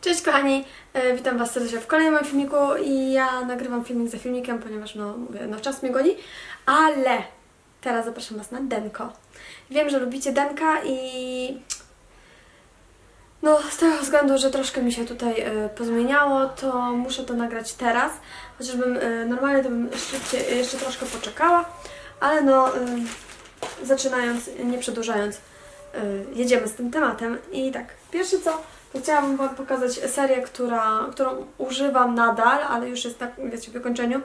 Cześć kochani, e, witam Was serdecznie w kolejnym moim filmiku i ja nagrywam filmik za filmikiem, ponieważ no mówię, no czas mnie goni, ale teraz zapraszam Was na Denko. Wiem, że lubicie Denka i no z tego względu, że troszkę mi się tutaj e, pozmieniało, to muszę to nagrać teraz, chociażbym e, normalnie to bym szybciej, jeszcze troszkę poczekała, ale no e, zaczynając, nie przedłużając, y, jedziemy z tym tematem. I tak, pierwsze co, to chciałabym Wam pokazać serię, która, którą używam nadal, ale już jest tak, wiecie, w wykończeniu.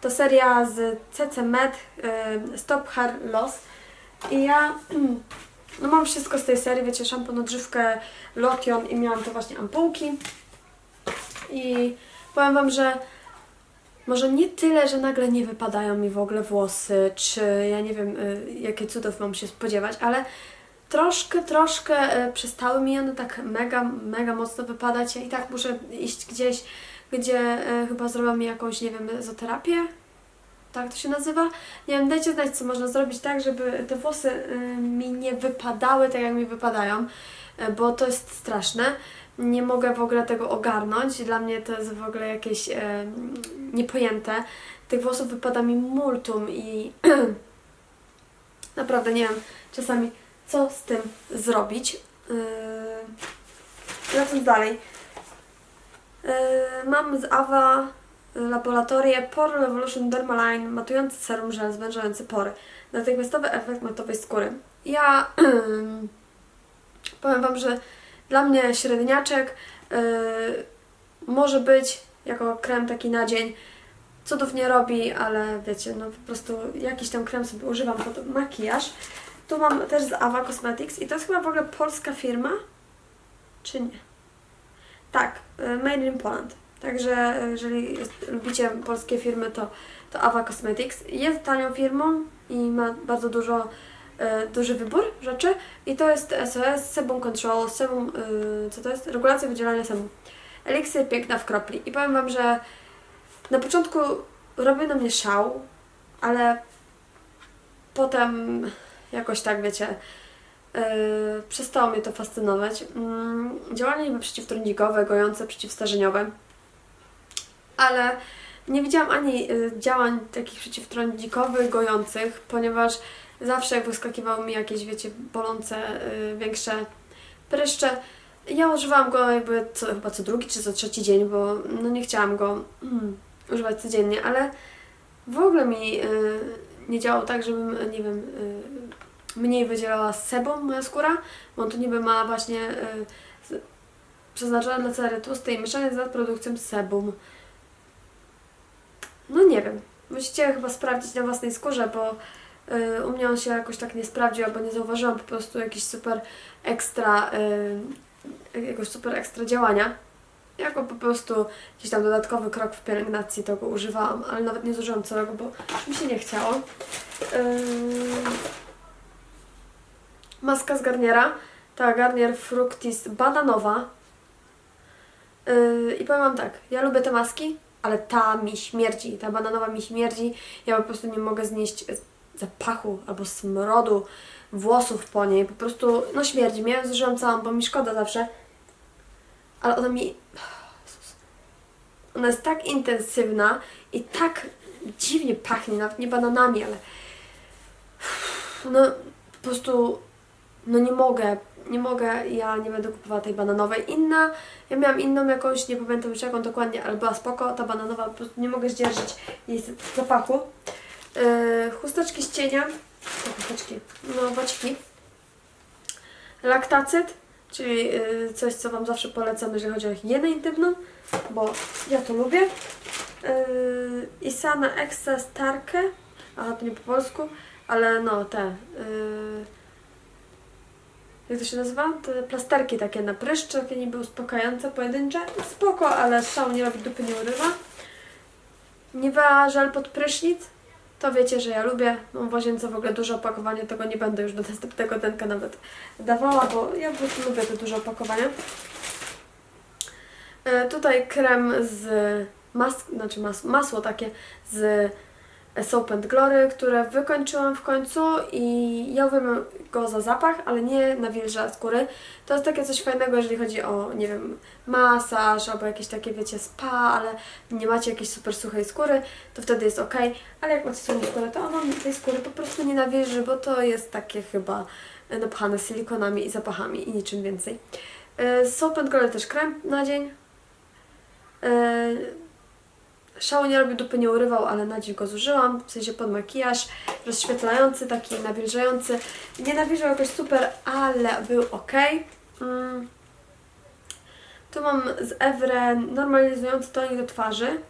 To seria z CC Med Stop Hair Loss. I ja no mam wszystko z tej serii, wiecie, szampon, odżywkę, lotion i miałam to właśnie ampułki. I powiem Wam, że może nie tyle, że nagle nie wypadają mi w ogóle włosy, czy ja nie wiem, y, jakie cudów mam się spodziewać, ale troszkę, troszkę y, przestały mi one tak mega, mega mocno wypadać. Ja i tak muszę iść gdzieś, gdzie y, chyba zrobią mi jakąś, nie wiem, zoterapię. Tak to się nazywa? Nie wiem, dajcie znać, co można zrobić tak, żeby te włosy y, mi nie wypadały tak, jak mi wypadają, bo to jest straszne. Nie mogę w ogóle tego ogarnąć. Dla mnie to jest w ogóle jakieś e, niepojęte. Tych włosów wypada mi multum i naprawdę nie wiem czasami, co z tym zrobić. Yy, lecąc dalej. Yy, mam z Ava laboratorię Pore Revolution Dermaline matujący serum żel zwężający pory. Natychmiastowy efekt matowej skóry. Ja powiem Wam, że dla mnie średniaczek yy, może być jako krem taki na dzień. Cudów nie robi, ale wiecie, no po prostu jakiś tam krem sobie używam pod makijaż. Tu mam też z Ava Cosmetics i to jest chyba w ogóle polska firma, czy nie? Tak, y, Made in Poland. Także y, jeżeli jest, lubicie polskie firmy, to, to Ava Cosmetics jest tanią firmą i ma bardzo dużo, y, duży wybór rzeczy. I to jest SOS, Sebum Control, Sebum, y, co to jest? Regulacja wydzielania sebum. Eliksir piękna w kropli. I powiem Wam, że na początku robił na mnie szał, ale potem jakoś tak, wiecie, yy, przestało mnie to fascynować. Yy, działanie niby przeciwtrądzikowe, gojące, przeciwstarzeniowe, ale nie widziałam ani yy, działań takich przeciwtrądzikowych, gojących, ponieważ zawsze jak wyskakiwały mi jakieś, wiecie, bolące, yy, większe pryszcze, ja używałam go jakby co, chyba co drugi czy co trzeci dzień, bo no nie chciałam go mm, używać codziennie, ale w ogóle mi y, nie działał tak, żebym, nie wiem, y, mniej wydzielała sebum moja skóra, bo on tu niby ma właśnie y, z- przeznaczone dla cery tłustej i mieszany z nadprodukcją sebum. No nie wiem, musicie chyba sprawdzić na własnej skórze, bo y, u mnie on się jakoś tak nie sprawdził, albo nie zauważyłam po prostu jakiś super ekstra, y, jakiegoś super ekstra działania. Jako po prostu gdzieś tam dodatkowy krok w pielęgnacji to go używałam, ale nawet nie zużyłam całego, bo mi się nie chciało. Maska z Garniera. Ta Garnier Fructis bananowa. Yy, I powiem Wam tak, ja lubię te maski, ale ta mi śmierdzi, ta bananowa mi śmierdzi. Ja po prostu nie mogę znieść zapachu albo smrodu włosów po niej. Po prostu, no śmierdzi mnie, zużyłam całą, bo mi szkoda zawsze. Ale ona mi... Ona jest tak intensywna i tak dziwnie pachnie, nawet nie bananami, ale... No, po prostu... No nie mogę, nie mogę, ja nie będę kupowała tej bananowej. Inna, ja miałam inną jakąś, nie pamiętam już jaką dokładnie, ale była spoko, ta bananowa, po prostu nie mogę zdzierżyć jej zapachu. Yy, chusteczki z cienia, to chusteczki, no waciki. Laktacyt, czyli yy, coś, co Wam zawsze polecam, jeżeli chodzi o higienę intymną, bo ja to lubię. Yy, Isana Extra Starkę, a to nie po polsku, ale no te, yy, jak to się nazywa? Te plasterki takie na pryszcz, takie niby uspokajające, pojedyncze. Spoko, ale szał nie robi, dupy nie urywa. Nivea żel pod prysznic. To wiecie, że ja lubię. Mam w łazience w ogóle duże opakowanie, tego nie będę już do następnego denka nawet dawała, bo ja po prostu lubię te duże opakowania. E, tutaj krem z mas, znaczy mas, masło takie z Soap and Glory, które wykończyłam w końcu i ja uwielbiam go za zapach, ale nie nawilża skóry. To jest takie coś fajnego, jeżeli chodzi o, nie wiem, masaż albo jakieś takie, wiecie, spa, ale nie macie jakiejś super suchej skóry, to wtedy jest ok. Ale jak macie suchą skórę, to ono tej skóry po prostu nie nawilży, bo to jest takie chyba napchane silikonami i zapachami i niczym więcej. E, Soap and Glory też krem na dzień. Szału nie robił, dupy nie urywał, ale na dzień go zużyłam, w sensie pod makijaż, rozświetlający, taki nawilżający. Nie nawilżał jakoś super, ale był ok. Mm. Tu mam z Evre normalizujący tonik do twarzy.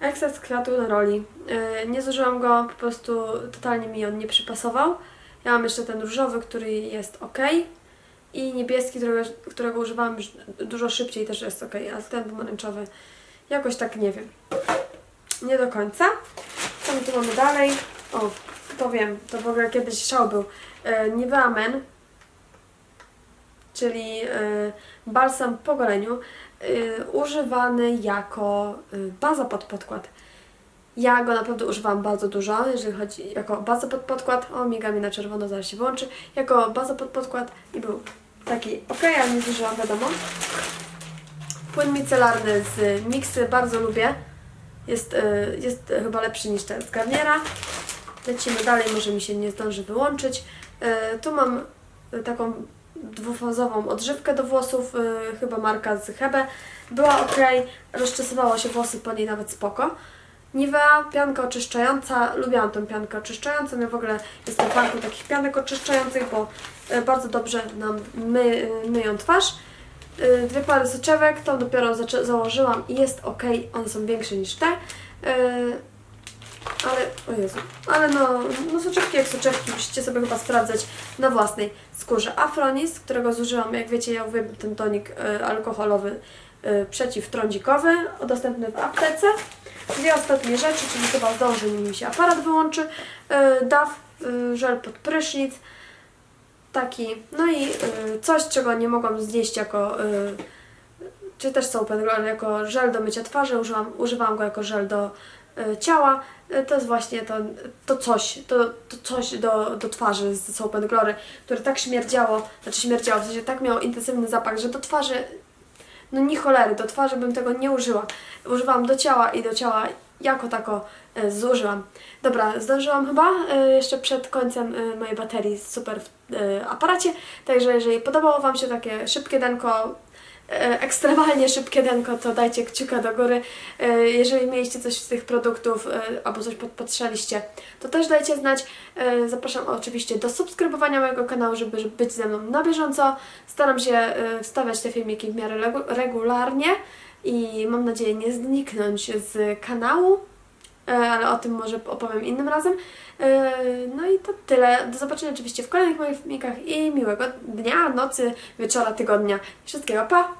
Ekstrakt kwiatu na roli. Yy, nie zużyłam go, po prostu totalnie mi on nie przypasował. Ja mam jeszcze ten różowy, który jest ok. I niebieski, którego, którego używałam już dużo szybciej, też jest ok. A ten pomarańczowy jakoś tak nie wiem. Nie do końca. Co my tu mamy dalej? O, to wiem, to w ogóle kiedyś szał był. E, Nivea Men, czyli e, balsam po goleniu, e, używany jako e, baza pod podkład. Ja go naprawdę używam bardzo dużo, jeżeli chodzi jako baza pod podkład. O, miga mi na czerwono, zaraz się włączy. Jako baza pod podkład i był taki ok, ale nie zużyłam, wiadomo. Płyn micelarny z Mixy bardzo lubię. Jest, y, jest chyba lepszy niż ten z Garniera. Lecimy dalej, może mi się nie zdąży wyłączyć. Y, Tu mam taką dwufazową odżywkę do włosów, y, chyba marka z Hebe. Była ok, rozczesywało się włosy po niej nawet spoko. Nivea, pianka oczyszczająca. Lubiłam tą piankę oczyszczającą. Ja w ogóle jestem fanką takich pianek oczyszczających, bo bardzo dobrze nam my, myją twarz. Y, Dwie pary soczewek, tą dopiero założyłam i jest ok, one są większe niż te. Y, Ale, o Jezu, ale no, no soczewki jak soczewki, musicie sobie chyba sprawdzać na własnej skórze. Afronis, którego zużyłam, jak wiecie, ja uwielbiam ten tonik y, alkoholowy przeciwtrądzikowy, dostępny w aptece. Dwie ostatnie rzeczy, czyli chyba zdąży, nim mi się aparat wyłączy. Y, DAF, żel pod prysznic, taki, no i y, coś, czego nie mogłam znieść jako, y, czy też soap and jako żel do mycia twarzy, używam, używałam go jako żel do y, ciała. Y, To jest właśnie to, to coś, to, to coś do, do twarzy z Soap and Glory, które tak śmierdziało, znaczy śmierdziało, w sensie tak miało intensywny zapach, że do twarzy, no nie cholery, do twarzy bym tego nie użyła. Używałam do ciała i do ciała jako tako y, zużyłam. Dobra, zdążyłam chyba y, jeszcze przed końcem y, mojej baterii super w aparacie, także jeżeli podobało Wam się takie szybkie denko, ekstremalnie szybkie denko, to dajcie kciuka do góry. Jeżeli mieliście coś z tych produktów albo coś podpatrzeliście, to też dajcie znać. Zapraszam oczywiście do subskrybowania mojego kanału, żeby być ze mną na bieżąco. Staram się wstawiać te filmiki w miarę regu- regularnie i mam nadzieję nie zniknąć z kanału. E, ale o tym może opowiem innym razem. E, No i to tyle. Do zobaczenia oczywiście w kolejnych moich filmikach i miłego dnia, nocy, wieczora, tygodnia. Wszystkiego pa!